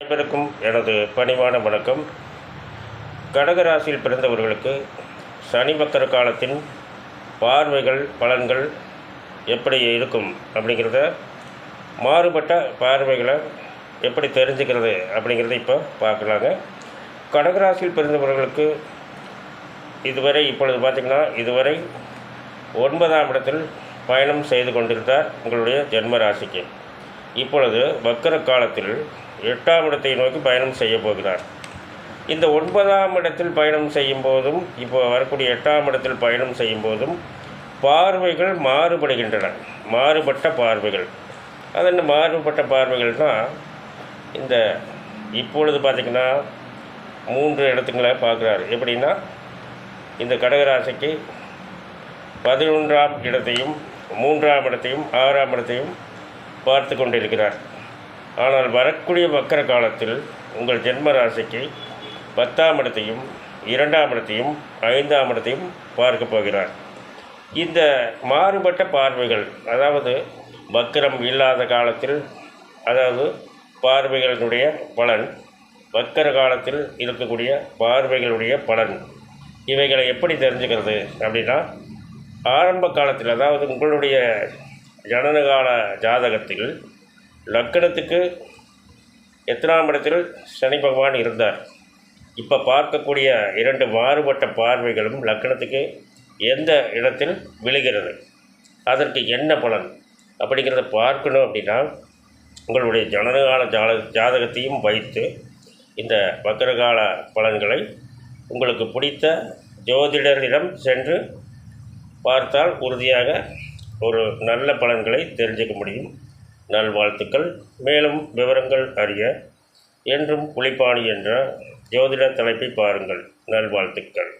அனைவருக்கும் எனது பணிவான வணக்கம். கடகராசியில் பிறந்தவர்களுக்கு சனி மக்கர காலத்தின் பார்வைகள் பலன்கள் எப்படி இருக்கும் அப்படிங்கிறத மாறுபட்ட பார்வைகளை எப்படி தெரிஞ்சுக்கிறது அப்படிங்கிறத இப்போ பார்க்கலாங்க. கடகராசியில் பிறந்தவர்களுக்கு இதுவரை இப்பொழுது பார்த்திங்கன்னா இதுவரை ஒன்பதாம் இடத்தில் பயணம் செய்து கொண்டிருந்தார் உங்களுடைய ஜென்ம ராசிக்கு. இப்பொழுது வக்கர காலத்தில் எட்டாம் இடத்தை நோக்கி பயணம் செய்ய போகிறார். இந்த ஒன்பதாம் இடத்தில் பயணம் செய்யும் போதும் இப்போ வரக்கூடிய எட்டாம் இடத்தில் பயணம் செய்யும் போதும் பார்வைகள் மாறுபடுகின்றன. மாறுபட்ட பார்வைகள். அது என்ன மாறுபட்ட பார்வைகள்னால் இந்த இப்பொழுது பார்த்திங்கன்னா மூன்று இடத்துங்களை பார்க்குறாரு. எப்படின்னா இந்த கடகராசிக்கு பதினொன்றாம் இடத்தையும் மூன்றாம் இடத்தையும் ஆறாம் இடத்தையும் பார்த்து கொண்டிருக்கிறார். ஆனால் வரக்கூடிய வக்கர காலத்தில் உங்கள் ஜென்ம ராசிக்கு பத்தாம் இடத்தையும் இரண்டாம் இடத்தையும் ஐந்தாம் இடத்தையும் பார்க்க போகிறார். இந்த மாறுபட்ட பார்வைகள் அதாவது வக்கரம் இல்லாத காலத்தில் அதாவது பார்வைகளினுடைய பலன் வக்கர காலத்தில் இருக்கக்கூடிய பார்வைகளுடைய பலன் இவைகளை எப்படி தெரிஞ்சுக்கிறது அப்படின்னா ஆரம்ப காலத்தில் அதாவது உங்களுடைய ஜனனகால ஜாதகத்தில் லக்கணத்துக்கு எத்தனாம் இடத்தில் சனி பகவான் இருந்தார். இப்போ பார்க்கக்கூடிய இரண்டு மாறுபட்ட பார்வைகளும் லக்கணத்துக்கு எந்த இடத்தில் விழுகிறது? அதற்கு என்ன பலன்? அப்படிங்கிறத பார்க்கணும் அப்படின்னா உங்களுடைய ஜனனகால ஜாத ஜாதகத்தையும் வைத்து இந்த வக்கரகால பலன்களை உங்களுக்கு பிடித்த ஜோதிடரிடம் சென்று பார்த்தால் உறுதியாக ஒரு நல்ல பலன்களை தெரிஞ்சுக்க முடியும். நல்வாழ்த்துக்கள். மேலும் விவரங்கள் அறிய என்றும் புலிப்பாணி என்ற ஜோதிட தலைப்பை பாருங்கள். நல்வாழ்த்துக்கள்.